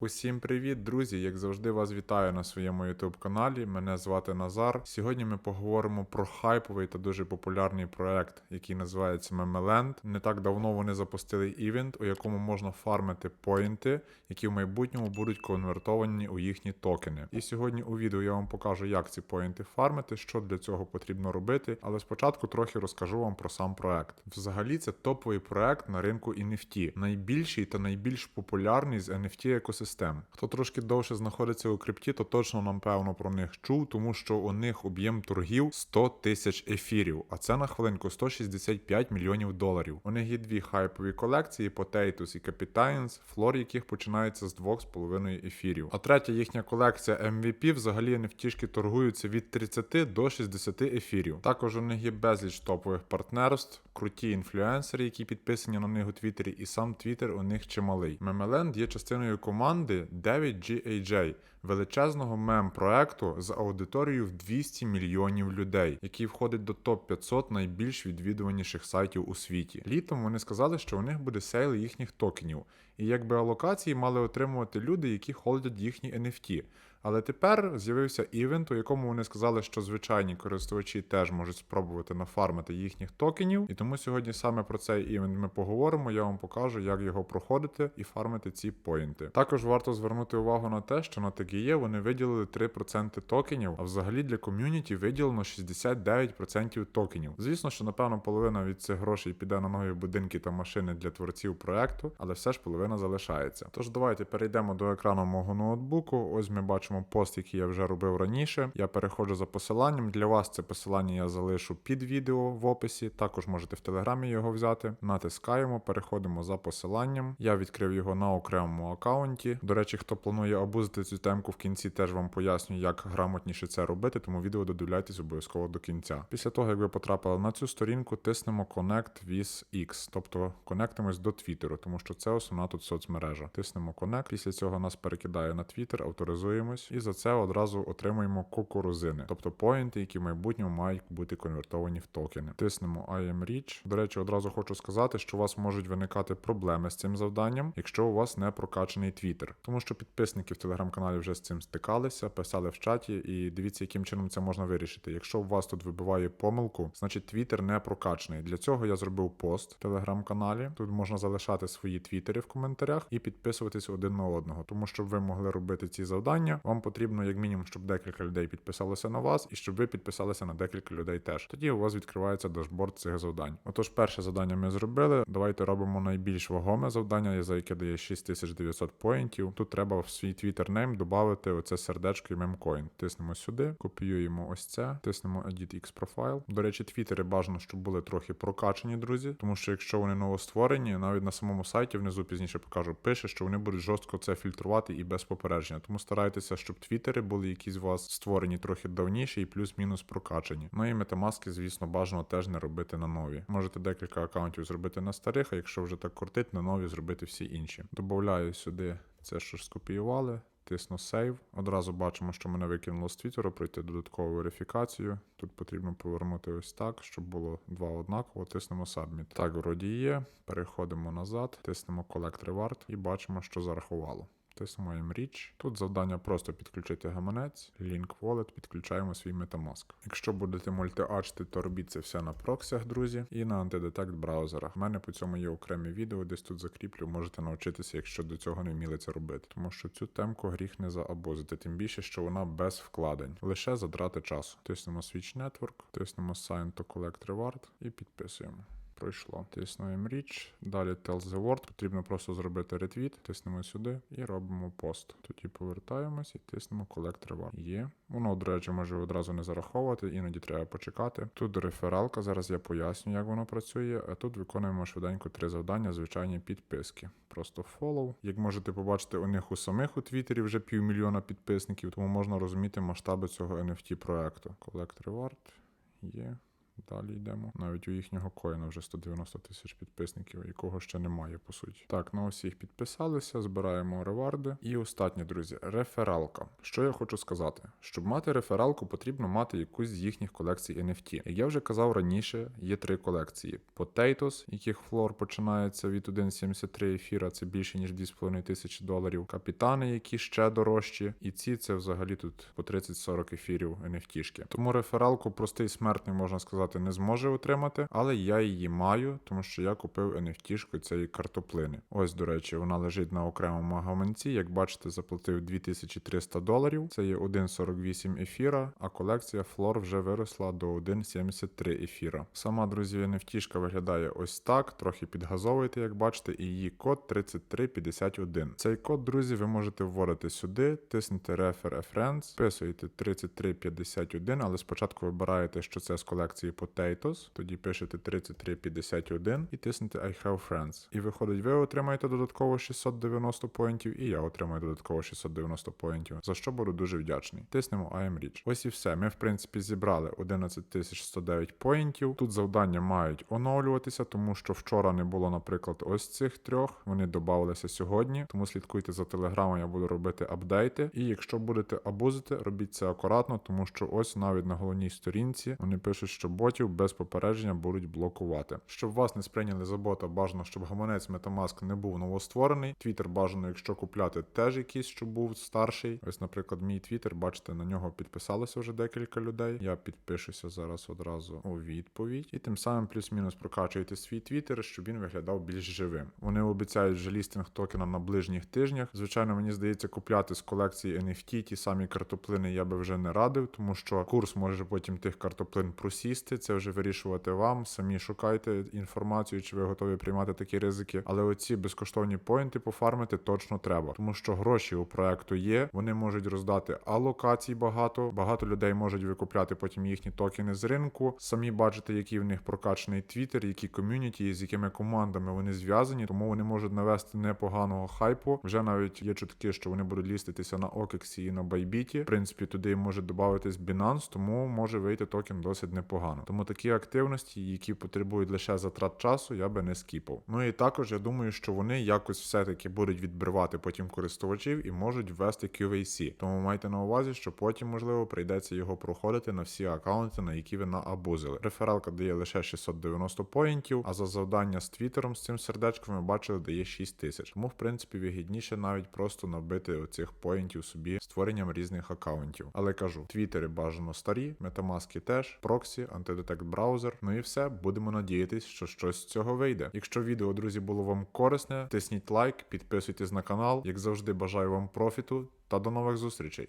Усім привіт, друзі! Як завжди, вас вітаю на своєму YouTube каналі. Мене звати Назар. Сьогодні ми поговоримо про хайповий та дуже популярний проект, який називається Memeland. Не так давно вони запустили івент, у якому можна фармити поінти, які в майбутньому будуть конвертовані у їхні токени. І сьогодні у відео я вам покажу, як ці поінти фармити, що для цього потрібно робити. Але спочатку трохи розкажу вам про сам проект. Взагалі, це топовий проект на ринку NFT, найбільший та найбільш популярний з NFT екосистем. Хто трошки довше знаходиться у крипті, то точно напевно про них чув, тому що у них об'єм торгів 100 тисяч ефірів, а це на хвилинку 165 мільйонів доларів. У них є дві хайпові колекції Potatoes і Capitains, флор яких починається з 2,5 ефірів. А третя їхня колекція MVP взагалі NFT торгуються від 30 до 60 ефірів. Також у них є безліч топових партнерств, круті інфлюенсери, які підписані на них у Твіттері, і сам Твіттер у них чималий. Memeland є частиною команди 9GAJ, величезного мем-проекту з аудиторією в 200 мільйонів людей, який входить до топ 500 найбільш відвідуваніших сайтів у світі. Літом вони сказали, що у них буде сейл їхніх токенів, і якби алокації мали отримувати люди, які холдять їхні NFT. Але тепер з'явився івент, у якому вони сказали, що звичайні користувачі теж можуть спробувати нафармити їхніх токенів. І тому сьогодні саме про цей івент ми поговоримо. Я вам покажу, як його проходити і фармити ці поінти. Також варто звернути увагу на те, що на TGE вони виділили 3% токенів, а взагалі для ком'юніті виділено 69% токенів. Звісно, що напевно половина від цих грошей піде на нові будинки та машини для творців проекту, але все ж половина залишається. Тож давайте перейдемо до екрану мого ноутбуку. Ось ми бачимо пост, який я вже робив раніше. Я переходжу за посиланням. Для вас це посилання я залишу під відео в описі. Також можете в телеграмі його взяти. Натискаємо, переходимо за посиланням. Я відкрив його на окремому аккаунті. До речі, хто планує обузити цю темку в кінці, теж вам поясню, як грамотніше це робити, тому відео додивляйтесь обов'язково до кінця. Після того, як ви потрапили на цю сторінку, тиснемо Connect with X, тобто конектимось до Твіттеру, тому що це основна тут соцмережа. Тиснемо Connect. Після цього нас перекидає на Твіттер, авторизуємось, і за це одразу отримуємо кукурузини, тобто поінти, які в майбутньому мають бути конвертовані в токени. Тиснемо I am rich. До речі, одразу хочу сказати, що у вас можуть виникати проблеми з цим завданням, якщо у вас не прокачаний Твіттер, тому що підписники в телеграм-каналі вже з цим стикалися, писали в чаті, і дивіться, яким чином це можна вирішити. Якщо у вас тут вибиває помилку, значить Твіттер не прокачаний. Для цього я зробив пост в телеграм-каналі. Тут можна залишати свої твіттери в коментарях і підписуватись один на одного, тому щоб ви могли робити ці завдання, вам потрібно як мінімум, щоб декілька людей підписалося на вас, і щоб ви підписалися на декілька людей теж. Тоді у вас відкривається дашборд цих завдань. Отож, перше завдання ми зробили. Давайте робимо найбільш вагоме завдання, за яке дає 6900 поінтів. Тут треба в свій Twitter name додати оце сердечко і мемкоін. Тиснемо сюди, копіюємо ось це, тиснемо Edit X Profile. До речі, твіттери бажано, щоб були трохи прокачані, друзі, тому що якщо вони новостворені, навіть на самому сайті внизу пізніше покажу, пише, що вони будуть жорстко це фільтрувати і без попередження. Тому старайтеся, щоб твіттери були якісь у вас створені трохи давніше і плюс-мінус прокачані. Ну і метамаски, звісно, бажано теж не робити на нові. Можете декілька аккаунтів зробити на старих, а якщо вже так кортить, на нові зробити всі інші. Добавляю сюди це, що ж скопіювали. Тисну Save. Одразу бачимо, що мене викинуло з Твіттеру, пройти додаткову верифікацію. Тут потрібно повернути ось так, щоб було два однаково. Тиснемо Submit. Так, вроді є. Переходимо назад, тиснемо Collect Reward і бачимо, що зарахувало. Тиснемо Rich. Тут завдання просто підключити гаманець, Link Wallet, підключаємо свій Metamask. Якщо будете мультиачити, то робіть це все на проксях, друзі, і на антидетект браузерах. У мене по цьому є окремі відео, десь тут закріплю, можете навчитися, якщо до цього не вміли це робити. Тому що цю темку гріх не заабозити, тим більше, що вона без вкладень, лише затрати часу. Тиснемо Switch Network, тиснемо Sign to Collect Reward і підписуємо. Пройшло. Тиснемо річ. Далі Tells the Word. Потрібно просто зробити ретвіт. Тиснемо сюди і робимо пост. Тоді повертаємось і тиснемо Collect Reward. Є. Воно, до речі, може одразу не зараховувати, іноді треба почекати. Тут рефералка, зараз я поясню, як воно працює. А тут виконуємо швиденько три завдання, звичайні підписки. Просто follow. Як можете побачити, у них у самих у Твіттері вже півмільйона підписників, тому можна розуміти масштаби цього NFT проекту. Collect Reward. Є. Далі йдемо. Навіть у їхнього коїна вже 190 тисяч підписників, якого ще немає, по суті. Так, на усіх підписалися, збираємо реварди. І останнє, друзі, рефералка. Що я хочу сказати? Щоб мати рефералку, потрібно мати якусь з їхніх колекцій NFT. Як я вже казав раніше, є три колекції: Potatoes, яких флор починається від 1,73 ефіра, це більше ніж 2,5 тисячі доларів. Капітани, які ще дорожчі, і ці це взагалі тут по 30-40 ефірів NFT-шки. Тому рефералку простий смертний можна сказати не зможе отримати, але я її маю, тому що я купив NFT-шку цієї картоплини. Ось, до речі, вона лежить на окремому гаманці. Як бачите, заплатив 2300 доларів. Це є 1,48 ефіра, а колекція флор вже виросла до 1,73 ефіра. Сама, друзі, NFT-шка виглядає ось так, трохи підгазовуєте, як бачите, і її код 3351. Цей код, друзі, ви можете вводити сюди, тиснете Refer Friends, вписуєте 3351, але спочатку вибираєте, що це з колекції Potatoes, тоді пишете 3351 і тиснете I have friends. І виходить, ви отримаєте додатково 690 поінтів, і я отримаю додатково 690 поінтів, за що буду дуже вдячний. Тиснемо I am rich. Ось і все. Ми, в принципі, зібрали 11109 поінтів. Тут завдання мають оновлюватися, тому що вчора не було, наприклад, ось цих трьох. Вони додавалися сьогодні. Тому слідкуйте за телеграмом, я буду робити апдейти. І якщо будете абузити, робіть це акуратно, тому що ось навіть на головній сторінці вони пишуть, що ботів без попередження будуть блокувати. Щоб вас не сприйняли за бота, бажано, щоб гаманець Metamask не був новостворений. Твіттер бажано, якщо купляти, теж якийсь, щоб був старший. Ось, наприклад, мій твіттер, бачите, на нього підписалося вже декілька людей. Я підпишуся зараз одразу у відповідь. І тим самим плюс-мінус прокачуєте свій твіттер, щоб він виглядав більш живим. Вони обіцяють вже лістинг токена на ближніх тижнях. Звичайно, мені здається, купляти з колекції NFT ті самі картоплини я би вже не радив, тому що курс може потім тих картоплин просісти. Це вже вирішувати вам. Самі шукайте інформацію, чи ви готові приймати такі ризики. Але оці безкоштовні поінти пофармити точно треба, тому що гроші у проекту є. Вони можуть роздати алокацій багато. Багато людей можуть викупляти потім їхні токени з ринку. Самі бачите, який в них прокачаний твіттер, які ком'юніті, з якими командами вони зв'язані, тому вони можуть навести непоганого хайпу. Вже навіть є чутки, що вони будуть ліститися на OKEX і на Bybit. В принципі, туди може додатись Binance, тому може вийти токен досить непогано. Тому такі активності, які потребують лише затрат часу, я би не скіпав. Ну і також я думаю, що вони якось все-таки будуть відбривати потім користувачів і можуть ввести QVC. Тому майте на увазі, що потім, можливо, прийдеться його проходити на всі аккаунти, на які ви наабузили. Рефералка дає лише 690 поінтів, а за завдання з твіттером з цим сердечком ми бачили, дає 6 тисяч. Тому, в принципі, вигідніше навіть просто набити оцих поінтів собі створенням різних аккаунтів. Але кажу, твіттери бажано старі, метамаски теж, проксі, антидетект браузер. Ну і все, будемо надіятись, що щось з цього вийде. Якщо відео, друзі, було вам корисне, тисніть лайк, підписуйтесь на канал. Як завжди, бажаю вам профіту та до нових зустрічей.